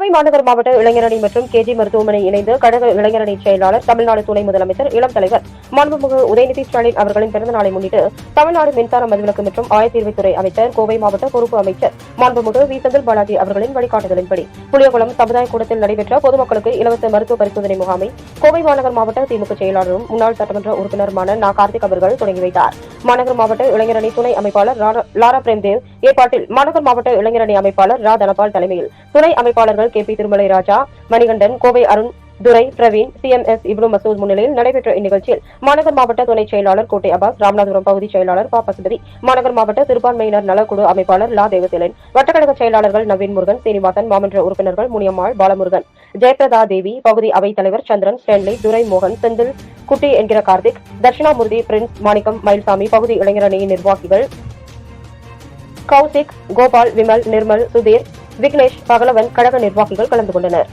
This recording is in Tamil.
கோவை மாநகர் மாவட்ட இளைஞரணி மற்றும் கேஜி மருத்துவமனை இணைந்து கழக இளைஞரணி செயலாளர் தமிழ்நாடு துணை முதலமைச்சர் இளம் தலைவர் மாண்புமிகு உதயநிதி ஸ்டாலின் அவர்களின் பிறந்த நாளை முன்னிட்டு தமிழ்நாடு மின்சார மதிவிலக்கு மற்றும் ஆயத்தீர்வைத்துறை அமைச்சர் கோவை மாவட்ட பொறுப்பு அமைச்சர் மாண்புமிகு வி. செந்தில் பாலாஜி அவர்களின் வழிகாட்டுதலின்படி புளியகுளம் சமுதாய கூடத்தில் நடைபெற்ற பொதுமக்களுக்கு இலவச மருத்துவ பரிசோதனை முகாமை கோவை மாநகர் மாவட்ட திமுக செயலாளரும் முன்னாள் சட்டமன்ற உறுப்பினருமான நா. கார்த்திக் அவர்கள் தொடங்கி வைத்தார். மாநகர் மாவட்ட இளைஞரணி துணை அமைப்பாளர் லாரா பிரேம்தேவ் ஏற்பாட்டில் மாநகர் மாவட்ட இளைஞரணி அமைப்பாளர் ரா. தனபால் தலைமையில் துணை அமைப்பாளர்கள் K. P. Thirumalai Raja Manikandan Kovai Arun Durai Praveen CMS Ibnu Masood முன்னிலையில் நடைபெற்ற இந்நிகழ்ச்சியில் மாநகர் மாவட்ட துணை செயலாளர் கோட்டை அபாஸ் ராமநாதபுரம் பகுதி செயலாளர் பா. பசுபதி மாநகர் மாவட்ட சிறுபான்மையினர் நலக்குழு அமைப்பாளர் லா. தேவசேலன் வட்டக்கழக செயலாளர்கள் நவீன் முருகன் சீனிவாசன் மாமன்ற உறுப்பினர்கள் முனியம்மாள் பாலமுருகன் ஜெயபிரதா தேவி பகுதி அவைத் தலைவர் சந்திரன் ஸ்டென்லி துரை மோகன் செந்தில் குட்டி என்கிற கார்த்திக் தட்சிணாமூர்த்தி பிரின்ஸ் மாணிக்கம் மயில்சாமி பகுதி இளைஞரணியின் நிர்வாகிகள் கௌசிக் கோபால் விமல் நிர்மல் சுதீர் விக்னேஷ் பகலவன் கழக நிர்வாகிகள் கலந்து கொண்டனர்.